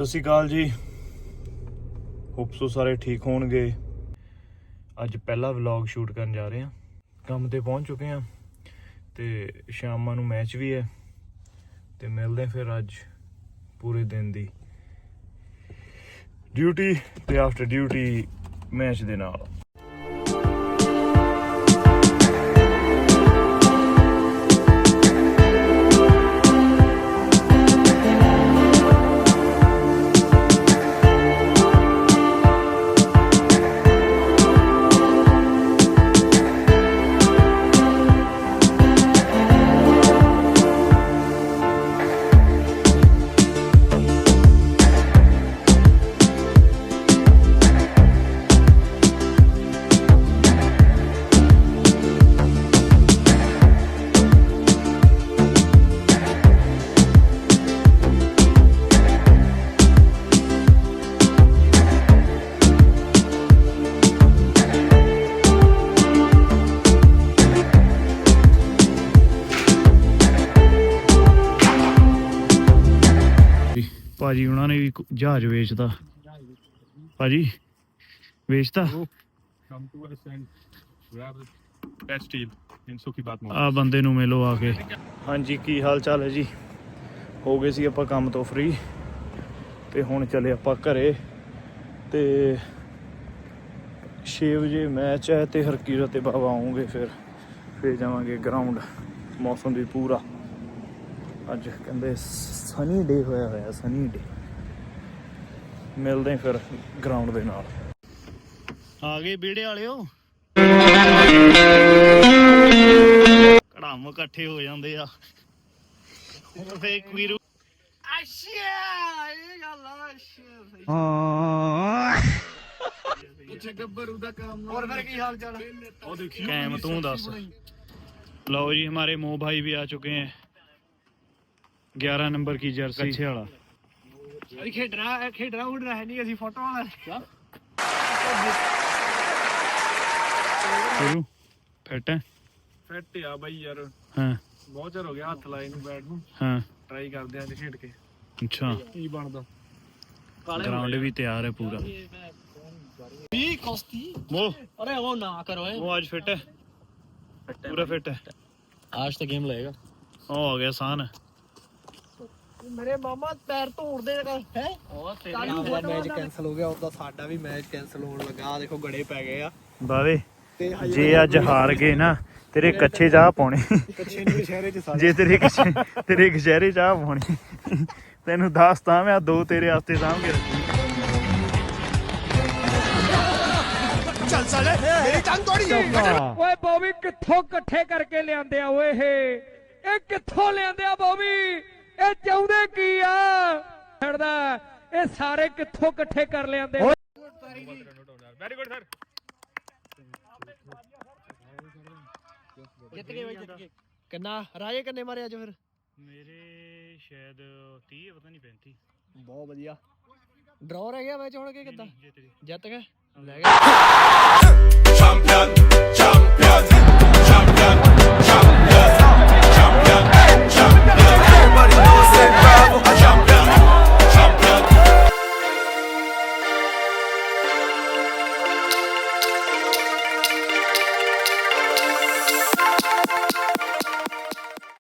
ਸਤਿ ਸ਼੍ਰੀ ਅਕਾਲ ਜੀ। Hope so ਸਾਰੇ ਠੀਕ ਹੋਣਗੇ। ਅੱਜ ਪਹਿਲਾ ਵਲੌਗ ਸ਼ੂਟ ਕਰਨ ਜਾ ਰਹੇ ਹਾਂ। ਕੰਮ ਤੇ ਪਹੁੰਚ ਚੁੱਕੇ ਹਾਂ ਤੇ ਸ਼ਾਮਾਂ ਨੂੰ ਮੈਚ ਵੀ ਹੈ। ਤੇ ਮਿਲਦੇ ਫਿਰ ਅੱਜ ਪੂਰੇ ਦਿਨ ਦੀ। ਡਿਊਟੀ ਤੇ ਆਫਟਰ ਡਿਊਟੀ ਮੈਚ ਦੇ ਨਾਲ। ਭਾਜੀ ਉਹਨਾਂ ਨੇ ਵੀ ਜਹਾਜ਼ ਵੇਚਦਾ ਭਾਜੀ ਵੇਚਦਾ. ਆ ਬੰਦੇ ਨੂੰ ਮਿਲੋ ਆ ਕੇ। ਹਾਂਜੀ ਕੀ ਹਾਲ ਚਾਲ ਹੈ ਜੀ? ਹੋ ਗਏ ਸੀ ਆਪਾਂ ਕੰਮ ਤੋਂ ਫ੍ਰੀ ਤੇ ਹੁਣ ਚਲੇ ਆਪਾਂ ਘਰੇ। ਤੇ 6 ਵਜੇ ਮੈਚ ਹੈ ਤੇ ਹਰਕੀਰਤ ਤੇ ਬਾਬਾ ਆਉਂਗੇ ਫਿਰ। ਫਿਰ ਜਾਵਾਂਗੇ ਗਰਾਊਂਡ ਮੌਸਮ ਵੀ ਪੂਰਾ। ਅੱਜ ਕਹਿੰਦੇ ਸਨੀ ਡੇ ਹੋਇਆ ਹੋਇਆ ਸਨੀ ਡੇ ਮਿਲਦੇ ਫਿਰ ਗਰਾਊਂਡ ਦੇ ਨਾਲ। ਆ ਗਏ ਵਿੜੇ ਵਾਲਿਓ। ਕੜਾਮ ਇਕੱਠੇ ਹੋ ਜਾਂਦੇ ਆ। ਫੇ ਕੁਇਰੂ ਅੱਛਾ ਇਹ ਗੱਲ ਆ ਅੱਛਾ। ਪਿੱਛੇ ਗੱਭਰੂ ਦਾ ਕੰਮ ਹੋਰ ਫਿਰ ਕੀ ਹਾਲ ਚਾਲ ਉਹ ਦੇਖੀ ਕੈਮ ਤੂੰ ਦੱਸ। ਲਓ ਜੀ ਹਮਾਰੇ ਮੋ ਭਾਈ ਵੀ ਆ ਚੁਕੇ हैं खेड रहा उड़ रहा है नहीं ऐसी फोटो वाला क्या ਵੀਰੂ ਫਿੱਟ ਹੈ ਫਿੱਟ ਆ ਬਾਈ ਯਾਰ ਹਾਂ ਬਹੁਤ ਚਿਰ ਹੋ ਗਿਆ ਹੱਥ ਲਾਏ ਨੂੰ ਬੈਟ ਨੂੰ ਹਾਂ ਟਰਾਈ ਕਰਦੇ ਆਂ ਅੱਜ ਖੇਡ ਕੇ ਅੱਛਾ ਕੀ ਬਣਦਾ ਗਰਾਊਂਡ ਵੀ ਤਿਆਰ ਹੈ ਪੂਰਾ ਵੀ ਕੋਸਤੀ ਉਹ अरे वो ना करो ਉਹ ਅੱਜ ਫਿੱਟ ਹੈ ਪੂਰਾ ਫਿੱਟ ਹੈ आज तो गेम लगेगा ਉਹ ਆ ਗਿਆ ਸਾਨ ਮੇਰੇ ਮਾਮਾ ਪੈਰ ਤੋੜਦੇ ਹੈ? ਉਹ ਤੇਰਾ ਮੈਚ ਕੈਨਸਲ ਹੋ ਗਿਆ ਉਹਦਾ ਸਾਡਾ ਵੀ ਮੈਚ ਕੈਨਸਲ ਹੋਣ ਲੱਗਾ ਆਹ ਦੇਖੋ ਗੜੇ ਪੈ ਗਏ ਆ। ਬਾਵੇ ਤੇ ਜੇ ਅੱਜ ਹਾਰ ਗਏ ਨਾ ਤੇਰੇ ਕੱਚੇ ਚਾਹ ਪਾਉਣੇ। ਕੱਛੇ ਨੂੰ ਸ਼ਹਿਰੇ ਚ ਜੇ ਤੇਰੇ ਕਛੇ ਤੇਰੇ ਕਸ਼ਹਿਰੇ ਚਾਹ ਪਾਉਣੀ। ਤੈਨੂੰ ਦੱਸਤਾ ਮੈਂ ਆਹ ਦੋ ਤੇਰੇ ਵਾਸਤੇ ਸਾਂਭ ਕੇ ਰੱਖੀ। ਓਏ ਬੋਬੀ ਕਿੱਥੋਂ ਇਕੱਠੇ ਕਰਕੇ ਲਿਆਂਦੇ ਆ ਓਏ ਇਹ? ਇਹ ਕਿੱਥੋਂ ਲਿਆਂਦੇ ਆ ਬੋਬੀ? ਇਹ ਚਾਹੁੰਦੇ ਕੀ ਆ? ਛੜਦਾ ਇਹ ਸਾਰੇ ਕਿੱਥੋਂ ਇਕੱਠੇ ਕਰ ਲਿਆਂਦੇ. ਜਿੱਤ ਗਏ ਬਾਈ ਜਿੱਤ ਗਏ। ਕਿੰਨਾ? ਰਾਜੇ ਕਿੰਨੇ ਮਾਰੇ ਅੱਜ ਫਿਰ? ਮੇਰੇ ਸ਼ਾਇਦ 30 ਪਤਾ ਨਹੀਂ 35 ਬਹੁਤ ਵਧੀਆ। ਡਰਾਅ ਰਹਿ ਗਿਆ ਮੈਚ ਹੁਣ ਕਿ ਕਿੱਦਾਂ? ਜਿੱਤ ਗਏ। ਜਿੱਤ ਗਏ? ਲੈ ਗਏ।